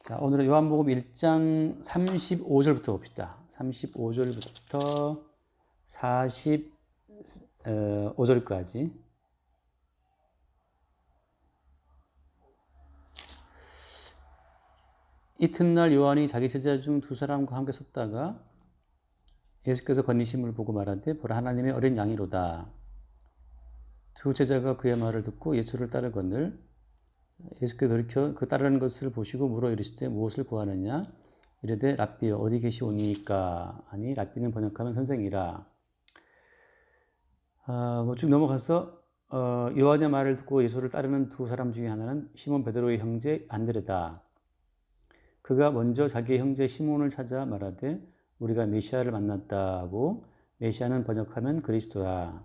자, 오늘은 요한복음 1장 35절부터 봅시다. 35절부터 45절까지. 이튿날 요한이 자기 제자 중 두 사람과 함께 섰다가 예수께서 건니심을 보고 말하되 보라 하나님의 어린 양이로다. 두 제자가 그의 말을 듣고 예수를 따르거늘 예수께서 돌이켜 그 따르는 것을 보시고 물어 이르시되 무엇을 구하느냐? 이르되 랍비여 어디 계시오니까? 아니 랍비는 번역하면 선생이라. 아, 뭐쭉 넘어가서 어, 요한의 말을 듣고 예수를 따르는 두 사람 중에 하나는 시몬 베드로의 형제 안드레다. 그가 먼저 자기의 형제 시몬을 찾아 말하되 우리가 메시아를 만났다 하고 메시아는 번역하면 그리스도라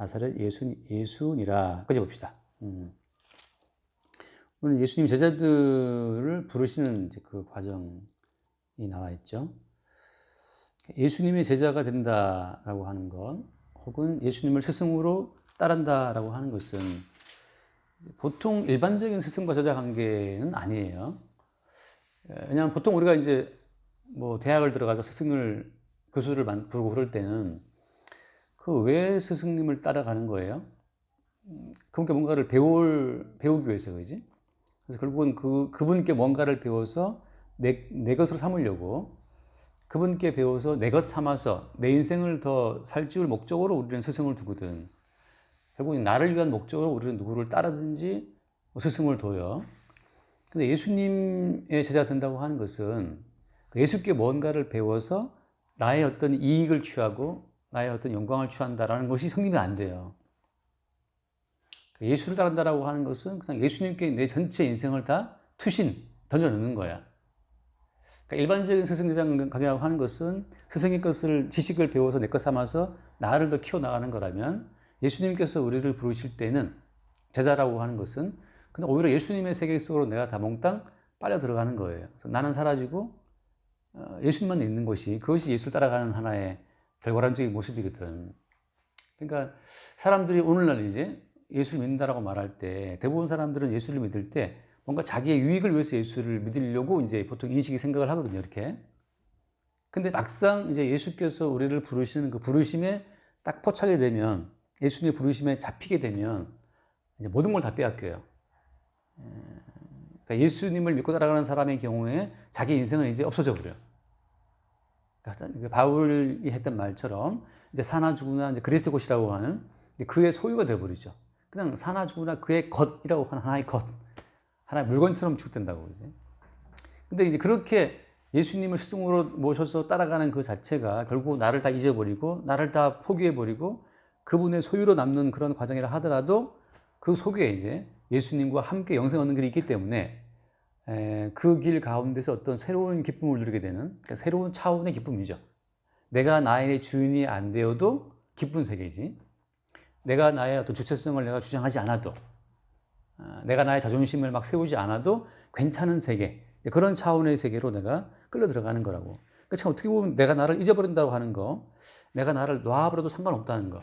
나사렛 예수, 예수니라. 까지 봅시다. 음. 오늘 예수님 제자들을 부르시는 그 과정이 나와 있죠. 예수님의 제자가 된다라고 하는 것, 혹은 예수님을 스승으로 따른다라고 하는 것은 보통 일반적인 스승과 제자 관계는 아니에요. 왜냐하면 보통 우리가 이제 뭐 대학을 들어가서 스승을 교수를 부르고 그럴 때는 그 왜 스승님을 따라가는 거예요? 그분께 뭔가를 배울, 배우기 위해서, 그지? 그래서 결국은 그, 그분께 뭔가를 배워서 내, 내 것으로 삼으려고 그분께 배워서 내 것 삼아서 내 인생을 더 살찌울 목적으로 우리는 스승을 두거든. 결국은 나를 위한 목적으로 우리는 누구를 따르든지 스승을 둬요. 근데 예수님의 제자가 된다고 하는 것은 그 예수께 뭔가를 배워서 나의 어떤 이익을 취하고 나의 어떤 영광을 취한다라는 것이 성립이 안 돼요. 그 예수를 따른다라고 하는 것은 그냥 예수님께 내 전체 인생을 다 투신, 던져넣는 거야. 그러니까 일반적인 스승제장 강의라고 하는 것은 스승의 것을, 지식을 배워서 내 것 삼아서 나를 더 키워나가는 거라면 예수님께서 우리를 부르실 때는 제자라고 하는 것은 근데 오히려 예수님의 세계 속으로 내가 다 몽땅 빨려 들어가는 거예요. 나는 사라지고 어, 예수님만 있는 것이 그것이 예수를 따라가는 하나의 결과론적인 모습이거든. 그러니까 사람들이 오늘날 이제 예수를 믿는다라고 말할 때 대부분 사람들은 예수를 믿을 때 뭔가 자기의 유익을 위해서 예수를 믿으려고 이제 보통 인식이 생각을 하거든요, 이렇게. 근데 막상 이제 예수께서 우리를 부르시는 그 부르심에 딱 포착이 되면 예수님의 부르심에 잡히게 되면 이제 모든 걸 다 빼앗겨요. 그러니까 예수님을 믿고 따라가는 사람의 경우에 자기 인생은 이제 없어져 버려요. 그러니까 바울이 했던 말처럼 이제 사나 죽으나 이제 그리스도 것이라고 하는 그의 소유가 되어버리죠. 그냥 사나 죽으나 그의 것이라고 하는 하나의 것, 하나의 물건처럼 취급된다고 그러지. 근데 이제 그렇게 예수님을 스승으로 모셔서 따라가는 그 자체가 결국 나를 다 잊어버리고 나를 다 포기해버리고 그분의 소유로 남는 그런 과정이라 하더라도 그 속에 이제 예수님과 함께 영생 얻는 길이 있기 때문에 그 길 가운데서 어떤 새로운 기쁨을 누리게 되는 그러니까 새로운 차원의 기쁨이죠. 내가 나의 주인이 안 되어도 기쁜 세계지. 내가 나의 어떤 주체성을 내가 주장하지 않아도, 아, 내가 나의 자존심을 막 세우지 않아도 괜찮은 세계. 그런 차원의 세계로 내가 끌려 들어가는 거라고. 그러니까 참 어떻게 보면 내가 나를 잊어버린다고 하는 거, 내가 나를 놔버려도 상관없다는 거.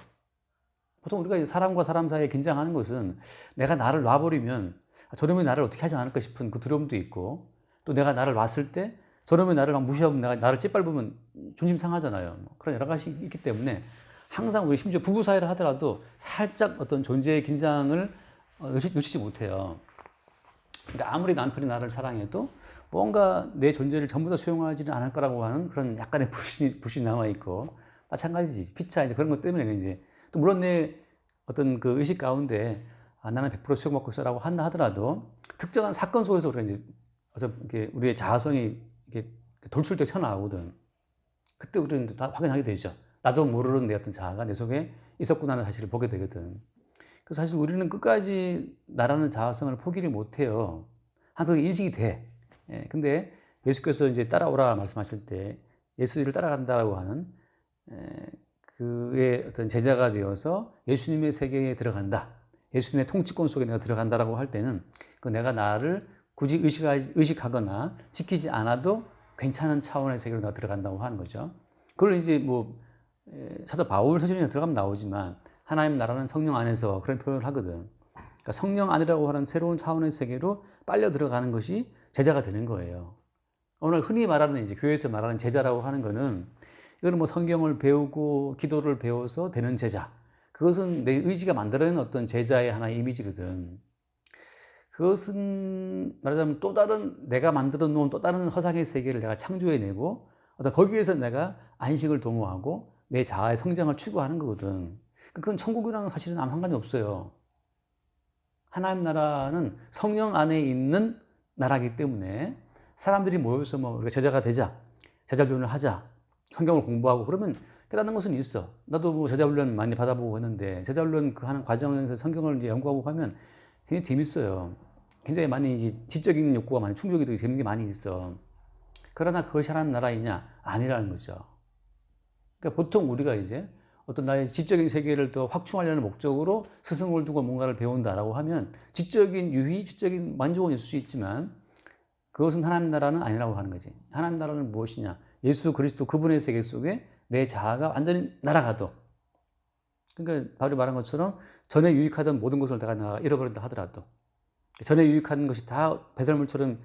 보통 우리가 사람과 사람 사이에 긴장하는 것은 내가 나를 놔버리면 아, 저놈이 나를 어떻게 하지 않을까 싶은 그 두려움도 있고 또 내가 나를 놨을 때 저놈이 나를 막 무시하고 내가 나를 찌밟으면 존심 상하잖아요. 뭐 그런 여러 가지 있기 때문에 항상 우리 심지어 부부 사이를 하더라도 살짝 어떤 존재의 긴장을 어, 놓치 지 못해요. 그러니까 아무리 남편이 나를 사랑해도 뭔가 내 존재를 전부 다 수용하지는 않을 거라고 하는 그런 약간의 불신이, 불신이 남아있고 마찬가지지. 피차 이제 그런 것 때문에 이제 또 물론 내 어떤 그 의식 가운데 아, 나는 100% 수용받고 있어라고 한다 하더라도 특정한 사건 속에서 우리가 이제 이렇게 우리의 자아성이 이렇게 돌출돼 튀어나오거든. 그때 우리는 다 확인하게 되죠. 나도 모르는 내 어떤 자아가 내 속에 있었구나는 사실을 보게 되거든. 그래서 사실 우리는 끝까지 나라는 자아성을 포기를 못 해요. 항상 인식이 돼. 예, 근데 예수께서 이제 따라오라 말씀하실 때 예수를 따라간다라고 하는 에, 그의 어떤 제자가 되어서 예수님의 세계에 들어간다. 예수님의 통치권 속에 내가 들어간다라고 할 때는 그 내가 나를 굳이 의식하, 의식하 거나 지키지 않아도 괜찮은 차원의 세계로 내가 들어간다고 하는 거죠. 그걸 이제 뭐 에, 사도 바울 서신에 들어가면 나오지만 하나님 나라는 성령 안에서 그런 표현을 하거든. 그러니까 성령 안이라고 하는 새로운 차원의 세계로 빨려 들어가는 것이 제자가 되는 거예요. 오늘 흔히 말하는 이제 교회에서 말하는 제자라고 하는 거는 이거는 뭐 성경을 배우고 기도를 배워서 되는 제자. 그것은 내 의지가 만들어낸 어떤 제자의 하나의 이미지거든. 그것은 말하자면 또 다른 내가 만들어 놓은 또 다른 허상의 세계를 내가 창조해내고 어떤 거기에서 내가 안식을 도모하고 내 자아의 성장을 추구하는 거거든. 그건 천국이랑은 사실은 아무 상관이 없어요. 하나님 나라는 성령 안에 있는 나라기 때문에 사람들이 모여서 뭐 우리가 제자가 되자, 제자 훈련을 하자, 성경을 공부하고 그러면 깨닫는 것은 있어. 나도 뭐 제자 훈련 많이 받아보고 했는데 제자 훈련 그 하는 과정에서 성경을 이제 연구하고 하면 굉장히 재밌어요. 굉장히 많이 지적인 욕구가 많이 충족이 되고 재밌는 게 많이 있어. 그러나 그것이 하나님 나라이냐? 아니라는 거죠. 그러니까 보통 우리가 이제 어떤 나의 지적인 세계를 더 확충하려는 목적으로 스승을 두고 뭔가를 배운다라고 하면 지적인 유희, 지적인 만족은 있을 수 있지만 그것은 하나님 나라는 아니라고 하는 거지. 하나님 나라는 무엇이냐? 예수 그리스도 그분의 세계 속에 내 자아가 완전히 날아가도. 그러니까 바로 말한 것처럼 전에 유익하던 모든 것을 내가 잃어버린다 하더라도 전에 유익한 것이 다 배설물처럼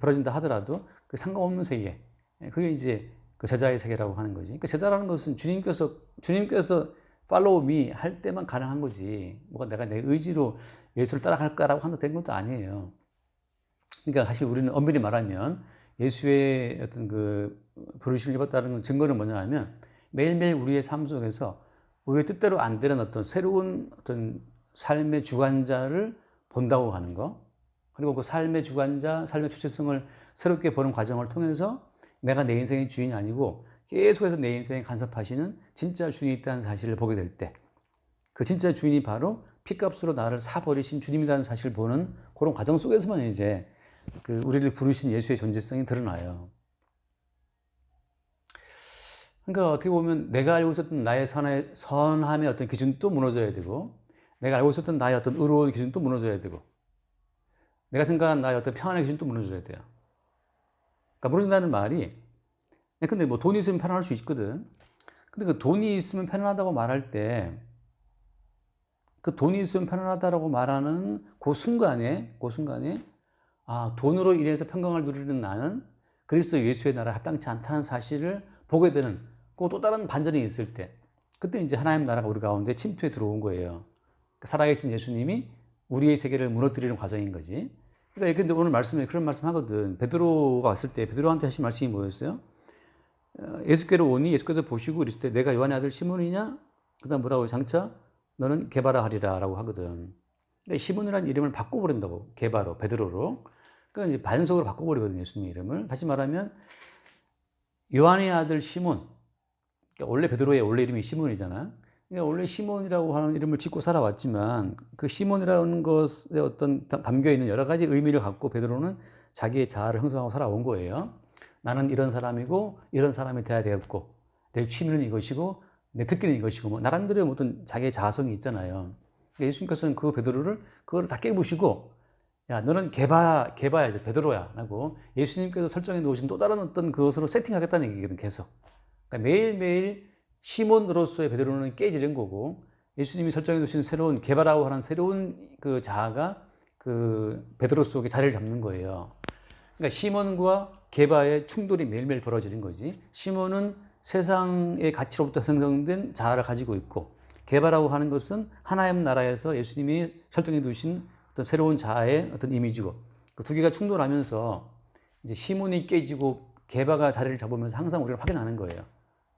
벌어진다 하더라도 그 상관없는 세계. 그게 이제 그 제자의 세계라고 하는 거지. 그러니까 제자라는 것은 주님께서 주님께서 팔로우 미 할 때만 가능한 거지. 뭐가 내가 내 의지로 예수를 따라갈까라고 한다 된 것도 아니에요. 그러니까 사실 우리는 엄밀히 말하면 예수의 어떤 그 부르심을 입었다는 증거는 뭐냐 하면 매일매일 우리의 삶 속에서 우리의 뜻대로 안 되는 어떤 새로운 어떤 삶의 주관자를 본다고 하는 거. 그리고 그 삶의 주관자, 삶의 주체성을 새롭게 보는 과정을 통해서 내가 내 인생의 주인이 아니고 계속해서 내 인생에 간섭하시는 진짜 주인이 있다는 사실을 보게 될 때, 그 진짜 주인이 바로 피값으로 나를 사버리신 주님이라는 사실을 보는 그런 과정 속에서만 이제 그 우리를 부르신 예수의 존재성이 드러나요. 그러니까 어떻게 보면 내가 알고 있었던 나의 선의, 선함의 어떤 기준도 무너져야 되고, 내가 알고 있었던 나의 어떤 의로운 기준도 무너져야 되고, 내가 생각한 나의 어떤 평안의 기준도 무너져야 돼요. 그러니까 무너진다는 말이, 근데 뭐 돈이 있으면 편안할 수 있거든. 근데 그 돈이 있으면 편안하다고 말할 때, 그 돈이 있으면 편안하다라고 말하는 그 순간에, 그 순간에, 아, 돈으로 인해서 평강을 누리는 나는 그리스도 예수의 나라에 합당치 않다는 사실을 보게 되는 그 또 다른 반전이 있을 때, 그때 이제 하나님 나라가 우리 가운데 침투해 들어온 거예요. 살아계신 예수님이 우리의 세계를 무너뜨리는 과정인 거지. 그러니까 근데 오늘 말씀에 그런 말씀 하거든. 베드로가 왔을 때 베드로한테 하신 말씀이 뭐였어요? 어, 예수께로 오니 예수께서 보시고 이랬을 때 내가 요한의 아들 시몬이냐? 그다음 뭐라고 장차 너는 개바라 하리라라고 하거든. 그러니까 시몬이라는 이름을 바꿔버린다고 개바로 베드로로. 그러니까 이제 반석으로 바꿔버리거든요 예수님 이름을. 다시 말하면 요한의 아들 시몬. 그러니까 원래 베드로의 원래 이름이 시몬이잖아. 그러니까 원래 시몬이라고 하는 이름을 짓고 살아왔지만 그 시몬이라는 것에 어떤 담겨 있는 여러 가지 의미를 갖고 베드로는 자기의 자아를 형성하고 살아온 거예요. 나는 이런 사람이고 이런 사람이 돼야 되겠고 내 취미는 이것이고 내 특기는 이것이고 뭐 나름대로 어떤 자기의 자성이 있잖아요. 그러니까 예수님께서는 그 베드로를 그걸 다 깨부시고 야 너는 개바 개바야 이제 베드로야라고 예수님께서 설정해 놓으신 또 다른 어떤 그것으로 세팅하겠다는 얘기거든 계속. 그러니까 매일매일 시몬으로서의 베드로는 깨지는 거고 예수님이 설정해 두신 새로운 개바라고 하는 새로운 그 자아가 그 베드로 속에 자리를 잡는 거예요. 그러니까 시몬과 개바의 충돌이 매일매일 벌어지는 거지. 시몬은 세상의 가치로부터 생성된 자아를 가지고 있고 개바라고 하는 것은 하나님 나라에서 예수님이 설정해 두신 어떤 새로운 자아의 어떤 이미지고 그 두 개가 충돌하면서 이제 시몬이 깨지고 개바가 자리를 잡으면서 항상 우리가 확인하는 거예요.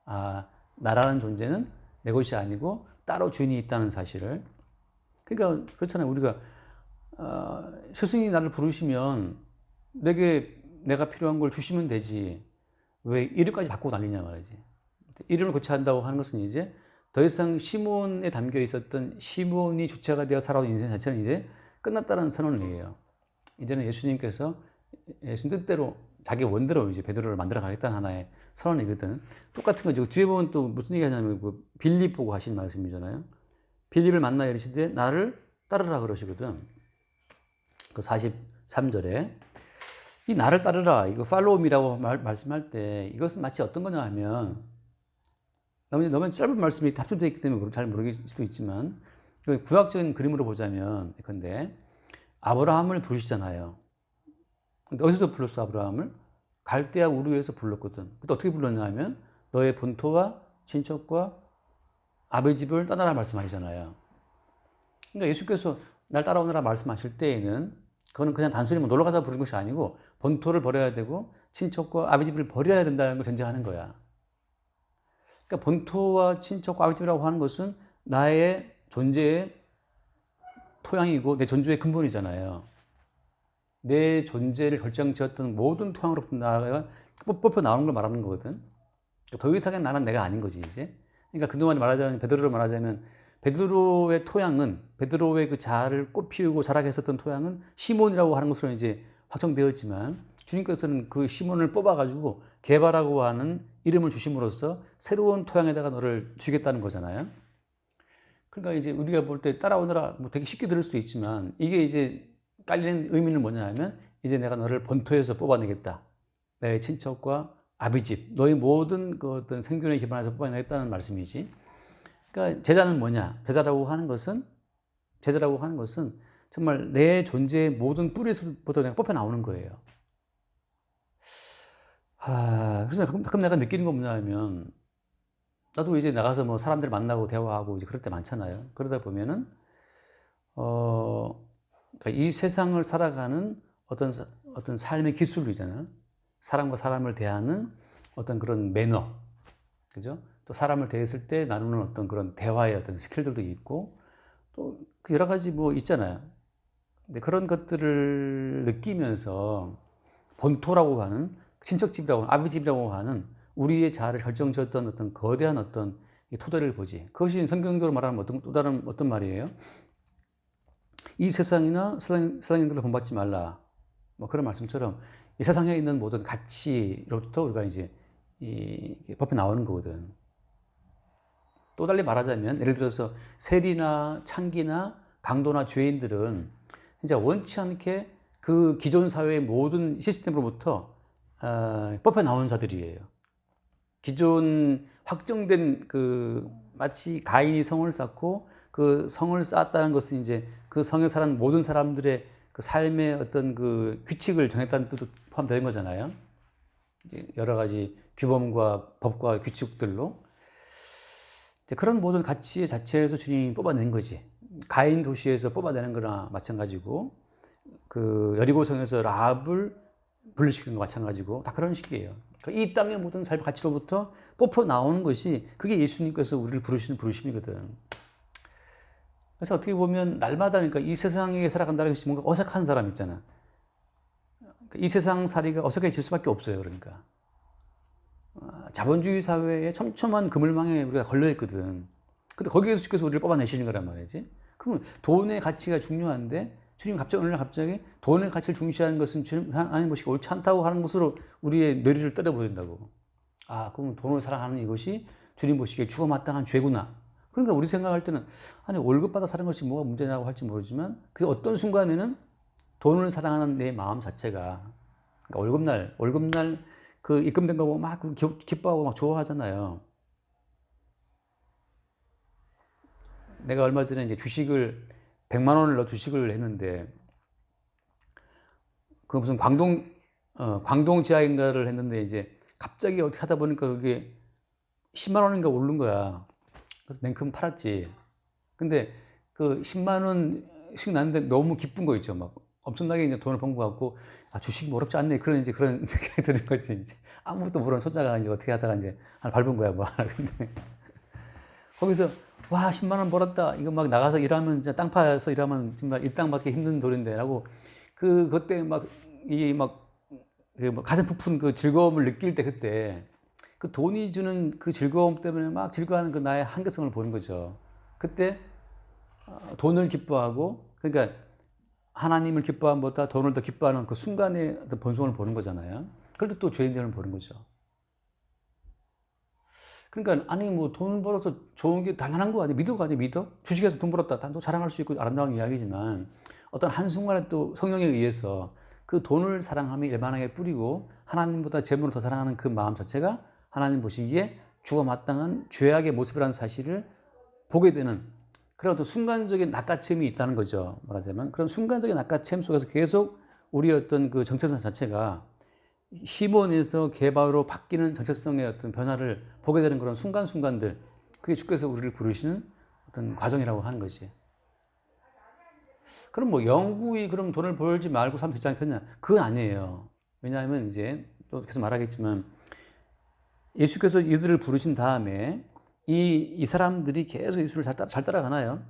아, 나라는 존재는 내 것이 아니고 따로 주인이 있다는 사실을. 그러니까 그렇잖아요. 우리가 어, 스승이 나를 부르시면 내게 내가 필요한 걸 주시면 되지. 왜 이름까지 바꾸고 난리냐 말이지. 이름을 고쳐야 한다고 하는 것은 이제 더 이상 시몬에 담겨 있었던 시몬이 주체가 되어 살아온 인생 자체는 이제 끝났다는 선언을 해요. 이제는 예수님께서 예수님 뜻대로 자기 원대로 이제 베드로를 만들어 가겠다는 하나의 선언이거든. 똑같은 거죠. 뒤에 보면 또 무슨 얘기 하냐면 그 빌립 보고 하신 말씀이잖아요. 빌립을 만나 이르시되 나를 따르라 그러시거든. 그 43절에 이 나를 따르라 이거 팔로우미라고 말씀할 때 이것은 마치 어떤 거냐 하면 너무 너무 짧은 말씀이 합쳐되어 있기 때문에 잘 모르실 수도 있지만 그 구약적인 그림으로 보자면 근데 아브라함을 부르시잖아요. 근데 어디서 불렀어 아브라함을? 갈대아 우르에서 불렀거든. 그때 어떻게 불렀냐 하면 너의 본토와 친척과 아버지 집을 떠나라 말씀하시잖아요. 그러니까 예수께서 날 따라오느라 말씀하실 때에는 그거는 그냥 단순히 뭐 놀러 가서 부른 것이 아니고 본토를 버려야 되고 친척과 아버지 집을 버려야 된다는 걸 전제하는 거야. 그러니까 본토와 친척과 아버지 집이라고 하는 것은 나의 존재의 토양이고 내 존재의 근본이잖아요. 내 존재를 결정지었던 모든 토양으로부터 나가 뽑혀 나오는 걸 말하는 거거든. 더 이상의 나는 내가 아닌 거지 이제. 그러니까 그동안 말하자면 베드로로 말하자면 베드로의 토양은 베드로의 그 자아를 꽃 피우고 자라게 했었던 토양은 시몬이라고 하는 것으로 이제 확정되었지만 주님께서는 그 시몬을 뽑아가지고 개발하고 하는 이름을 주심으로써 새로운 토양에다가 너를 주겠다는 거잖아요. 그러니까 이제 우리가 볼 때 따라오느라 뭐 되게 쉽게 들을 수 있지만 이게 이제 깔리는 의미는 뭐냐 하면 이제 내가 너를 본토에서 뽑아내겠다. 내 친척과 아비집, 너희 모든 그 어떤 생존에 기반해서 뽑아내겠다는 말씀이지. 그러니까 제자는 뭐냐? 제자라고 하는 것은 제자라고 하는 것은 정말 내 존재의 모든 뿌리에서부터 내가 뽑혀 나오는 거예요. 아, 그래서 가끔 내가 느끼는 건 뭐냐 하면 나도 이제 나가서 뭐 사람들 만나고 대화하고 이제 그럴 때 많잖아요. 그러다 보면은 어, 그러니까 이 세상을 살아가는 어떤 어떤 삶의 기술이잖아요. 사람과 사람을 대하는 어떤 그런 매너, 그죠? 또 사람을 대했을 때 나누는 어떤 그런 대화의 어떤 스킬들도 있고 또그 여러 가지 뭐 있잖아요. 근데 그런 것들을 느끼면서 본토라고 하는 친척집이라고 하는 아비집이라고 하는 우리의 자아를 결정지었던 어떤 거대한 어떤 토대를 보지. 그것이 성경적으로 말하는 어떤 또 다른 어떤 말이에요? 이 세상이나 세상, 세상인들을 본받지 말라. 뭐 그런 말씀처럼 이 세상에 있는 모든 가치로부터 우리가 이제 이 법에 나오는 거거든. 또 달리 말하자면 예를 들어서 세리나 창기나 강도나 죄인들은 진짜 원치 않게 그 기존 사회의 모든 시스템으로부터 어, 뽑혀 나온 자들이에요. 기존 확정된 그 마치 가인이 성을 쌓고 그 성을 쌓았다는 것은 이제 그 성에 사는 모든 사람들의 그 삶의 어떤 그 규칙을 정했다는 뜻도 포함되는 거잖아요. 여러 가지 규범과 법과 규칙들로 그런 모든 가치 자체에서 주님이 뽑아낸 거지. 가인 도시에서 뽑아내는 거나 마찬가지고 그 여리고성에서 라합을 분리시킨 거 마찬가지고 다 그런 식이에요. 그러니까 이 땅의 모든 삶의 가치로부터 뽑혀 나오는 것이 그게 예수님께서 우리를 부르시는 부르심이거든. 그래서 어떻게 보면 날마다 그러니까 이 세상에 살아간다는 것이 뭔가 어색한 사람 있잖아. 그러니까 이 세상 살이가 어색해질 수밖에 없어요. 그러니까. 아, 자본주의 사회에 촘촘한 그물망에 우리가 걸려 있거든. 근데 거기에서 주께서 우리를 뽑아내시는 거란 말이지. 그러면 돈의 가치가 중요한데 주님 갑자기 날 갑자기 돈의 가치를 중시하는 것은 주님 하나님 보시기 옳지 않다고 하는 것으로 우리의 뇌리를 때려버린다고. 아, 그럼 돈을 사랑하는 이것이 주님 보시기에 죽어 마땅한 죄구나. 그러니까 우리 생각할 때는 아니 월급 받아 사는 것이 뭐가 문제냐고 할지 모르지만 그 어떤 순간에는 돈을 사랑하는 내 마음 자체가 그러니까 월급날 월급날 그 입금된 거 보면 막 기뻐하고 막 좋아하잖아요. 내가 얼마 전에 이제 주식을 100만 원을 넣어 주식을 했는데 그 무슨 광동 어, 광동 지하인가를 했는데 이제 갑자기 어떻게 하다 보니까 그게 10만 원인가 오른 거야. 그래서 냉큼 팔았지. 근데 그 10만 원씩 났는데 너무 기쁜 거 있죠. 막 엄청나게 이제 돈을 번 것 같고 아 주식 뭐 어렵지 않네 그런 이제 그런 생각이 드는 거지 이제 아무것도 모르는 소자가 이제 어떻게 하다가 이제 하나 밟은 거야 뭐 근데 거기서 와 10만 원 벌었다 이거 막 나가서 일하면 진짜 땅 파서 일하면 정말 일당 받기 힘든 돈인데 라고 그 그때 막 이막 그 가슴 부푼 그 즐거움을 느낄 때 그때 그 돈이 주는 그 즐거움 때문에 막 즐거워하는 그 나의 한계성을 보는 거죠. 그때 어, 돈을 기뻐하고 그러니까 하나님을 기뻐함 보다 돈을 더 기뻐하는 그 순간의 본성을 보는 거잖아요. 때또 죄인들을 보는 거죠. 그러니까 아니 뭐 돈 벌어서 좋은 게 당연한 거 아니야? 믿어가 아니야? 믿어? 주식에서 돈 벌었다. 단도 자랑할 수 있고 아름다운 이야기지만 어떤 한순간에 또 성령에 의해서 그 돈을 사랑함이 일반하게 뿌리고 하나님보다 재물을 더 사랑하는 그 마음 자체가 하나님 보시기에 죽어 마땅한 죄악의 모습이라는 사실을 보게 되는 그런 어떤 순간적인 낚아챔이 있다는 거죠. 말하자면 그런 순간적인 낚아챔 속에서 계속 우리 어떤 그 정체성 자체가 시몬에서 개바로 바뀌는 정체성의 어떤 변화를 보게 되는 그런 순간순간들 그게 주께서 우리를 부르시는 어떤 과정이라고 하는 거지. 그럼 뭐 영구히 그럼 돈을 벌지 말고 살면 되지 않겠냐? 그건 아니에요. 왜냐하면 이제 또 계속 말하겠지만 예수께서 이들을 부르신 다음에 이, 이 사람들이 계속 예수를 잘, 따라, 잘 따라가나요?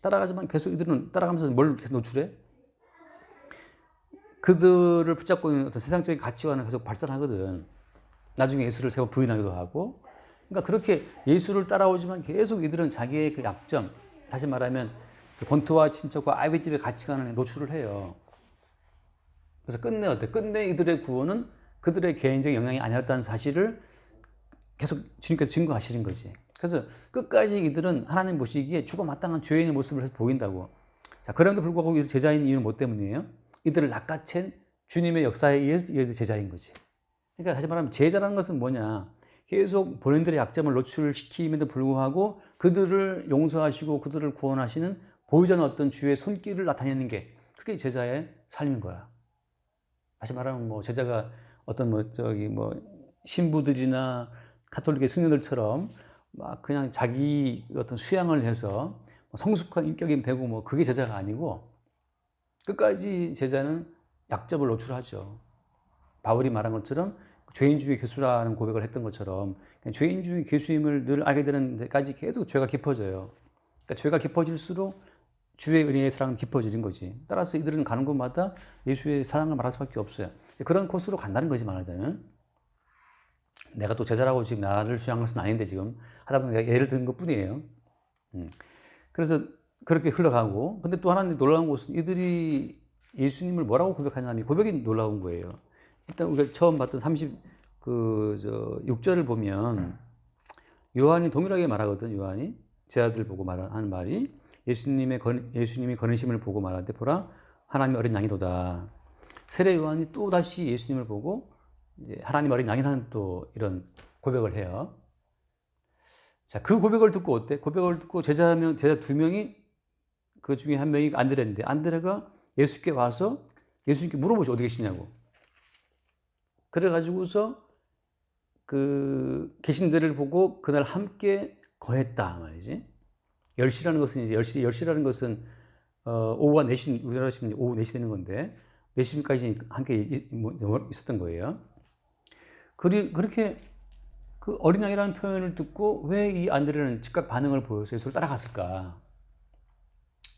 따라가지만 계속 이들은 따라가면서 뭘 계속 노출해? 그들을 붙잡고 있는 어떤 세상적인 가치관을 계속 발산하거든. 나중에 예수를 세워 부인하기도 하고. 그러니까 그렇게 예수를 따라오지만 계속 이들은 자기의 그 약점, 다시 말하면 그 본토와 친척과 아비집의 가치관을 노출을 해요. 그래서 끝내 어때? 끝내 이들의 구원은 그들의 개인적 영향이 아니었다는 사실을 계속 주님께서 증거하시는 거지. 그래서 끝까지 이들은 하나님 보시기에 죽어 마땅한 죄인의 모습을 보인다고. 자, 그런데 불구하고 제자인 이유는 뭐 때문이에요? 이들을 낚아챈 주님의 역사에 의해서 제자인 거지. 그러니까 다시 말하면 제자라는 것은 뭐냐? 계속 본인들의 약점을 노출시킴에도 불구하고 그들을 용서하시고 그들을 구원하시는 보이자는 어떤 주의 손길을 나타내는 게 그게 제자의 삶인 거야. 다시 말하면 뭐 제자가 어떤 뭐 저기 뭐 신부들이나 가톨릭의 승려들처럼 막 그냥 자기 어떤 수양을 해서 뭐 성숙한 인격이 되고 뭐 그게 제자가 아니고 끝까지 제자는 약점을 노출하죠. 바울이 말한 것처럼 죄인주의 개수라는 고백을 했던 것처럼 죄인주의 개수임을 늘 알게 되는 데까지 계속 죄가 깊어져요. 그러니까 죄가 깊어질수록 주의 은혜의 사랑은 깊어지는 거지. 따라서 이들은 가는 곳마다 예수의 사랑을 말할 수밖에 없어요. 그런 코스로 간다는 거지 말하자면. 내가 또 제자라고 지금 나를 주장한 것은 아닌데 지금 하다 보니까 예를 든 것 뿐이에요. 음. 그래서 그렇게 흘러가고 근데 또 하나 놀라운 것은 이들이 예수님을 뭐라고 고백하냐면 고백이 놀라운 거예요. 일단 우리가 처음 봤던 30그저 6절을 보면 요한이 동일하게 말하거든. 요한이 제 아들 보고 말하는 말이 예수님의 건, 예수님이 거느심을 보고 말하되 보라 하나님의 어린 양이로다. 세례 요한이 또 다시 예수님을 보고 하나님 어린 양이라는 또 이런 고백을 해요. 자, 그 고백을 듣고 어때? 고백을 듣고 제자 명, 제자 두 명이 그 중에 한 명이 안드레인데 안드레가 예수께 와서 예수님께 물어보죠. 어디 계시냐고. 그래가지고서 그 계신 데를 보고 그날 함께 거했다 말이지. 10시라는 것은 이제 10시, 10시라는 것은 어, 오후가 4시, 우리나라 시면 오후 4시 되는 건데 4시까지 함께 뭐, 있었던 거예요. 그리, 그렇게 그 어린 양이라는 표현을 듣고 왜 이 안드레는 즉각 반응을 보여서 예수를 따라갔을까?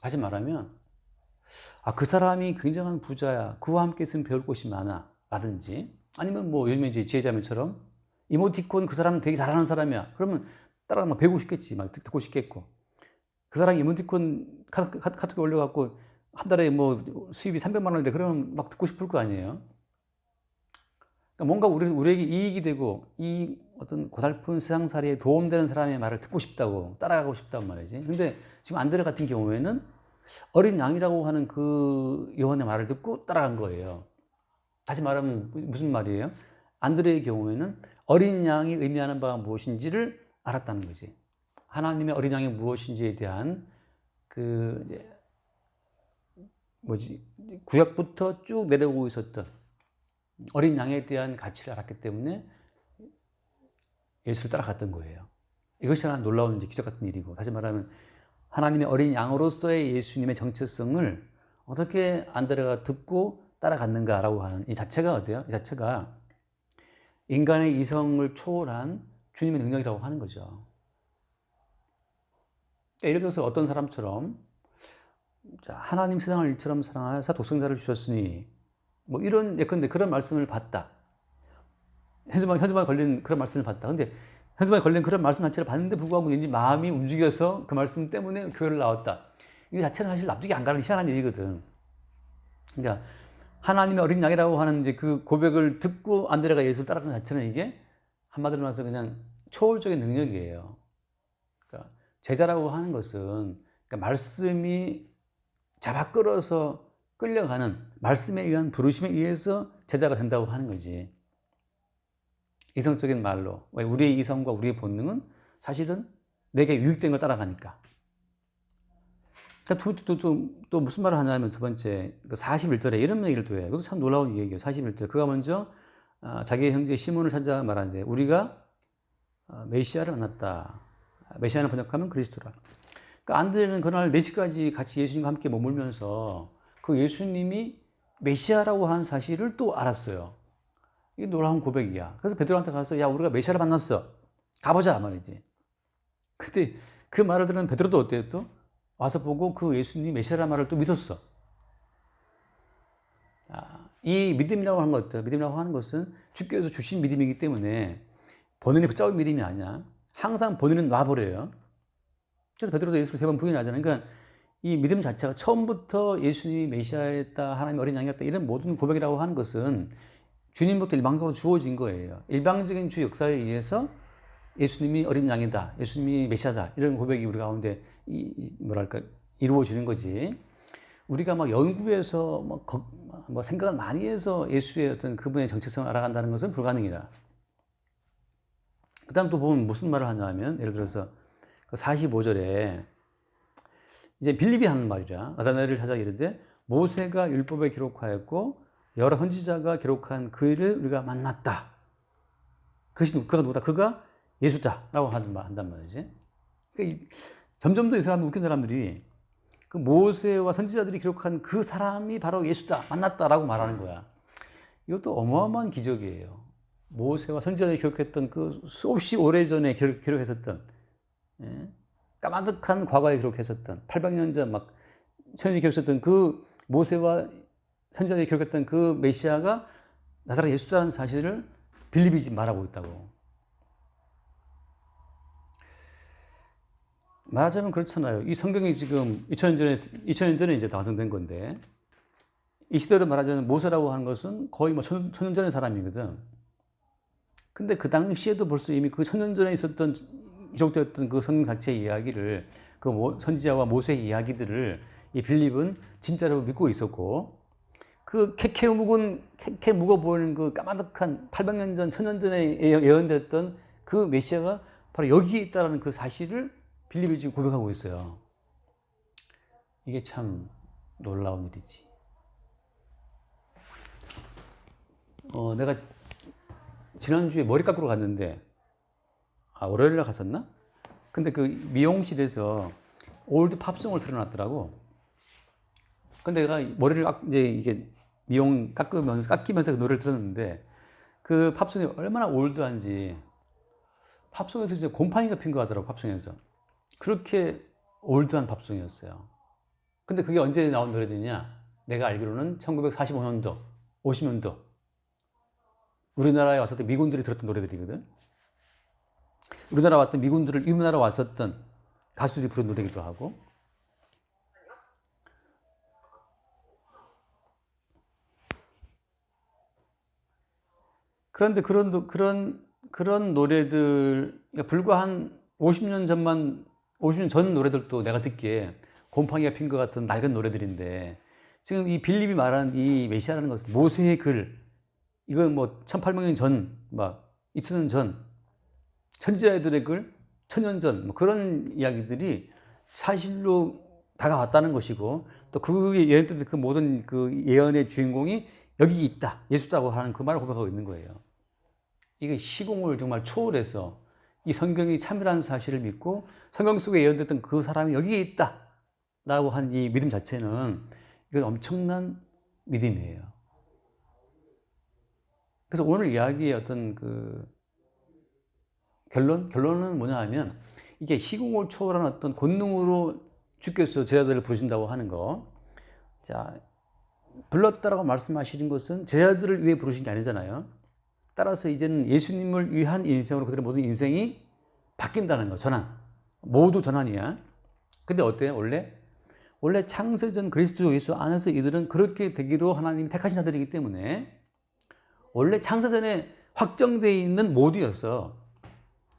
다시 말하면, 아, 그 사람이 굉장한 부자야. 그와 함께 있으면 배울 것이 많아. 라든지, 아니면 뭐 요즘에 이제 지혜자매처럼, 이모티콘 그 사람은 되게 잘하는 사람이야. 그러면 따라 막 배우고 싶겠지. 막 듣고 싶겠고. 그 사람이 이모티콘 카톡, 카톡에 올려갖고 한 달에 뭐 수입이 300만 원인데 그러면 막 듣고 싶을 거 아니에요. 뭔가 우리, 우리에게 이익이 되고 이 어떤 고달픈 세상살이에 도움되는 사람의 말을 듣고 싶다고 따라가고 싶단 말이지. 근데 지금 안드레 같은 경우에는 어린 양이라고 하는 그 요한의 말을 듣고 따라간 거예요. 다시 말하면 무슨 말이에요? 안드레의 경우에는 어린 양이 의미하는 바가 무엇인지를 알았다는 거지. 하나님의 어린 양이 무엇인지에 대한 그 뭐지 구약부터 쭉 내려오고 있었던 어린 양에 대한 가치를 알았기 때문에 예수를 따라갔던 거예요. 이것이 하나 놀라운 기적 같은 일이고 다시 말하면 하나님의 어린 양으로서의 예수님의 정체성을 어떻게 안드레가 듣고 따라갔는가라고 하는 이 자체가 어때요? 이 자체가 인간의 이성을 초월한 주님의 능력이라고 하는 거죠. 그러니까 예를 들어서 어떤 사람처럼 하나님 세상을 일처럼 사랑하사 독생자를 주셨으니 뭐 이런 예컨대 그런 말씀을 봤다. 현수막 현수막에 걸린 그런 말씀을 봤다. 근데 현수막에 걸린 그런 말씀 자체를 봤는데 불구하고 왠지 마음이 움직여서 그 말씀 때문에 교회를 나왔다. 이 자체는 사실 납득이 안 가는 희한한 일이거든. 그러니까 하나님의 어린 양이라고 하는 이제 그 고백을 듣고 안드레가 예수를 따라가는 자체는 이게 한마디로 말해서 그냥 초월적인 능력이에요. 그러니까 제자라고 하는 것은 그러니까 말씀이 잡아 끌어서 끌려가는 말씀에 의한 부르심에 의해서 제자가 된다고 하는 거지. 이성적인 말로 왜 우리의 이성과 우리의 본능은 사실은 내게 유익된 걸 따라가니까. 그러니까 또, 또, 또, 또 무슨 말을 하냐면 두 번째 그 41절에 이런 얘기를 또 해요. 그것도 참 놀라운 얘기예요. 41절. 그가 먼저 아, 자기의 형제 시몬을 찾아 말하는데 우리가 아, 메시아를 만났다. 메시아는 번역하면 그리스도라. 그러니까 안드레는 그날 4시까지 같이 예수님과 함께 머물면서 그 예수님이 메시아라고 하는 사실을 또 알았어요. 이게 놀라운 고백이야. 그래서 베드로한테 가서 야 우리가 메시아를 만났어. 가보자 말이지. 근데 그 말을 들은 베드로도 어때요 또? 와서 보고 그 예수님이 메시아라는 말을 또 믿었어. 아, 이 믿음이라고 하는 것들, 믿음이라고 하는 것은 주께서 주신 믿음이기 때문에 본인이 붙잡은 믿음이 아니야. 항상 본인은 놔버려요. 그래서 베드로도 예수를 세 번 부인하잖아요. 그러니까 이 믿음 자체가 처음부터 예수님이 메시아였다, 하나님 어린 양이었다 이런 모든 고백이라고 하는 것은 주님부터 일방적으로 주어진 거예요. 일방적인 주 역사에 의해서 예수님이 어린 양이다, 예수님이 메시아다 이런 고백이 우리 가운데 이, 뭐랄까 이루어지는 거지. 우리가 막 연구해서 뭐, 거, 뭐 생각을 많이 해서 예수의 어떤 그분의 정체성을 알아간다는 것은 불가능이다. 그 다음 또 보면 무슨 말을 하냐면 예를 들어서 45절에 이제 빌립이 하는 말이라 나다나엘을 찾아 이르되 모세가 율법에 기록하였고 여러 선지자가 기록한 그 일을 우리가 만났다. 그것이 그가 누구다? 그가 예수다라고 한단 말이지. 그러니까 점점 더 이 사람 웃긴 사람들이 그 모세와 선지자들이 기록한 그 사람이 바로 예수다 만났다라고 말하는 거야. 이것도 어마어마한 기적이에요. 모세와 선지자들이 기록했던 그 수없이 오래 전에 기록, 기록했었던 예? 까마득한 과거에 기록했었던 800년 전 막 천년이 기록했었던 그 모세와 선지자들이 기록했던 그 메시아가 나사렛 예수라는 사실을 빌립이 지금 말하고 있다고. 말하자면 그렇잖아요. 이 성경이 지금 2000년 전에, 2000년 전에 이제 완성된 건데, 이 시대로 말하자면 모세라고 하는 것은 거의 뭐 천, 년 전의 사람이거든. 근데 그 당시에도 벌써 이미 그 천년 전에 있었던, 기록되었던 그 성경 자체의 이야기를, 그 선지자와 모세의 이야기들을 이 빌립은 진짜로 믿고 있었고, 그 캐캐 묵은, 캐캐 묵어 보이는 그 까마득한 800년 전, 천년 전에 예언됐던 그 메시아가 바로 여기에 있다는 그 사실을 빌립이 지금 고백하고 있어요. 이게 참 놀라운 일이지. 어, 내가 지난주에 머리 깎으러 갔는데, 아, 월요일 날 갔었나? 근데 그 미용실에서 올드 팝송을 틀어놨더라고. 근데 내가 머리를 깎, 이제 이게 미용 깎으면서, 깎이면서 그 노래를 들었는데, 그 팝송이 얼마나 올드한지, 팝송에서 이제 곰팡이가 핀거 하더라고, 팝송에서. 그렇게 올드한 팝송이었어요. 근데 그게 언제 나온 노래들이냐? 내가 알기로는 1945년도, 50년도 우리나라에 왔었던 미군들이 들었던 노래들이거든. 우리나라 왔던 미군들을 이문하러 왔었던 가수들이 부른 노래기도 하고. 그런데 그런 그런 그런 노래들 그러니까 불과 한 50년 전만 50년 전 노래들도 내가 듣기에 곰팡이가 핀 것 같은 낡은 노래들인데 지금 이 빌립이 말하는 이 메시아라는 것은 모세의 글 이건 뭐 1800년 전, 막 2000년 전 천지자들의 글 천년 전 뭐 그런 이야기들이 사실로 다가왔다는 것이고 또 그 예언 그 모든 그 예언의 주인공이 여기 있다 예수다고 하는 그 말을 고백하고 있는 거예요. 이게 시공을 정말 초월해서 이 성경이 참이라는 사실을 믿고 성경 속에 예언됐던 그 사람이 여기에 있다. 라고 한 이 믿음 자체는 이건 엄청난 믿음이에요. 그래서 오늘 이야기의 어떤 그 결론? 결론은 뭐냐 하면 이게 시공을 초월한 어떤 권능으로 주께서 제자들을 부르신다고 하는 거. 자, 불렀다라고 말씀하시는 것은 제자들을 위해 부르신 게 아니잖아요. 따라서 이제는 예수님을 위한 인생으로 그들의 모든 인생이 바뀐다는 거, 전환. 모두 전환이야. 근데 어때요? 원래? 원래 창세전 그리스도 예수 안에서 이들은 그렇게 되기로 하나님이 택하신 자들이기 때문에 원래 창세전에 확정되어 있는 모두였어.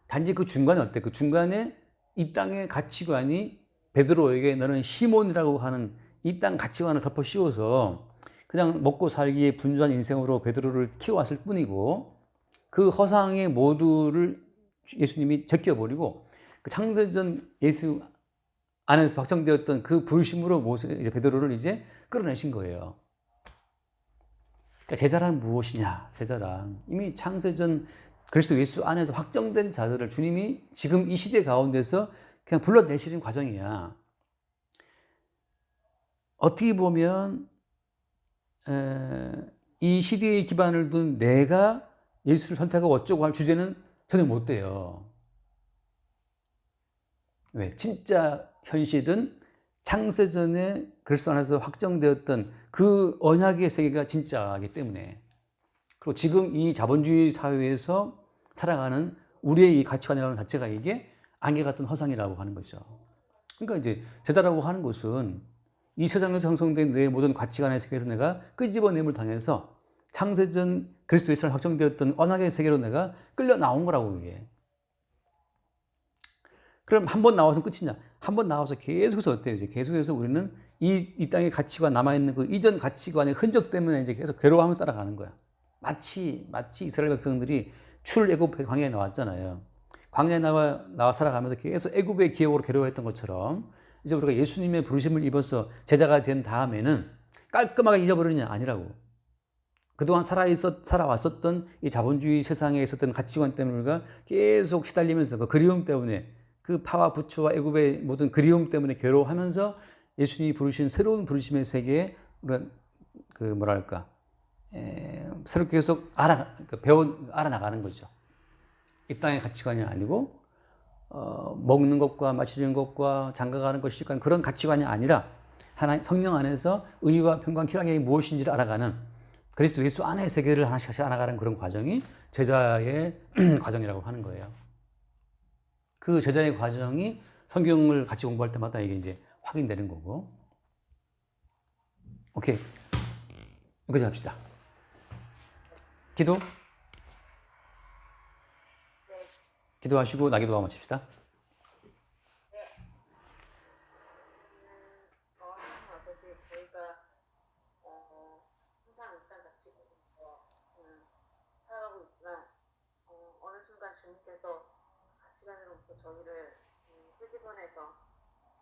단지 그 중간에 어때? 그 중간에 이 땅의 가치관이 베드로에게 너는 시몬이라고 하는 이 땅 가치관을 덮어 씌워서 그냥 먹고 살기에 분주한 인생으로 베드로를 키워왔을 뿐이고 그 허상의 모두를 예수님이 제껴버리고 그 창세전 예수 안에서 확정되었던 그 부르심으로 모세 이제 베드로를 이제 끌어내신 거예요. 그러니까 제자란 무엇이냐? 제자란 이미 창세전 그리스도 예수 안에서 확정된 자들을 주님이 지금 이 시대 가운데서 그냥 불러내시는 과정이야. 어떻게 보면 에, 이 시대의 기반을 둔 내가 예수를 선택하고 어쩌고 할 주제는 전혀 못 돼요. 왜? 진짜 현실은 창세전에 그리스도 안에서 확정되었던 그 언약의 세계가 진짜이기 때문에 그리고 지금 이 자본주의 사회에서 살아가는 우리의 이 가치관이라는 자체가 이게 안개 같은 허상이라고 하는 거죠. 그러니까 이제 제자라고 하는 것은 이 세상에서 형성된 내 모든 가치관의 세계에서 내가 끄집어냄을 당해서 창세전 그리스도 예수를 확정되었던 언약의 세계로 내가 끌려 나온 거라고 이게. 그럼 한 번 나와서 끝이냐? 한 번 나와서 계속해서 어때요? 이제 계속해서 우리는 이, 이 땅의 가치관 남아있는 그 이전 가치관의 흔적 때문에 이제 계속 괴로워하며 따라가는 거야. 마치, 마치 이스라엘 백성들이 출애굽 광야에 나왔잖아요. 광야에 나와, 나와 살아가면서 계속 애굽의 기억으로 괴로워했던 것처럼 이제 우리가 예수님의 부르심을 입어서 제자가 된 다음에는 깔끔하게 잊어버리냐? 아니라고. 그동안 살아 있었, 살아왔었던 이 자본주의 세상에 있었던 가치관 때문에 우리가 계속 시달리면서 그 그리움 때문에 그 파와 부추와 애굽의 모든 그리움 때문에 괴로워하면서 예수님이 부르신 새로운 부르심의 세계에 우리가 그 뭐랄까 에, 새롭게 계속 알아 그 배워 알아 나가는 거죠. 이 땅의 가치관이 아니고 어, 먹는 것과 마시는 것과 장가가는 것이 그런 가치관이 아니라 하나님 성령 안에서 의와 평강 희락이 무엇인지를 알아가는 그리스도 예수 안의 세계를 하나씩 알아가는 그런 과정이 제자의 과정이라고 하는 거예요. 그 제자의 과정이 성경을 같이 공부할 때마다 이게 이제 확인되는 거고. 오케이. 여기까지 합시다. 기도? 기도하시고 마칩시다.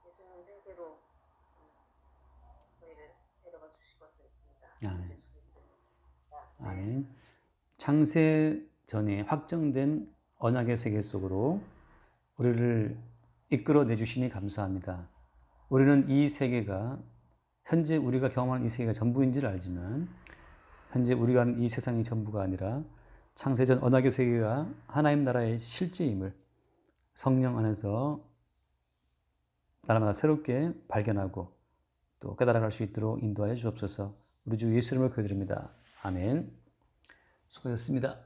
예수님 저희를 데려가 주실 것을 있습니다. 아멘. 아멘. 창세 전에 확정된 언약의 세계 속으로 우리를 이끌어 내주시니 감사합니다. 우리는 이 세계가 현재 우리가 경험하는 이 세계가 전부인지를 알지만 현재 우리가 하는 이 세상이 전부가 아니라 창세전 언약의 세계가 하나님 나라의 실제임을 성령 안에서 날마다 새롭게 발견하고 또 깨달아갈 수 있도록 인도하여 주옵소서. 우리 주 예수 이름을 기도드립니다. 아멘. 수고하셨습니다.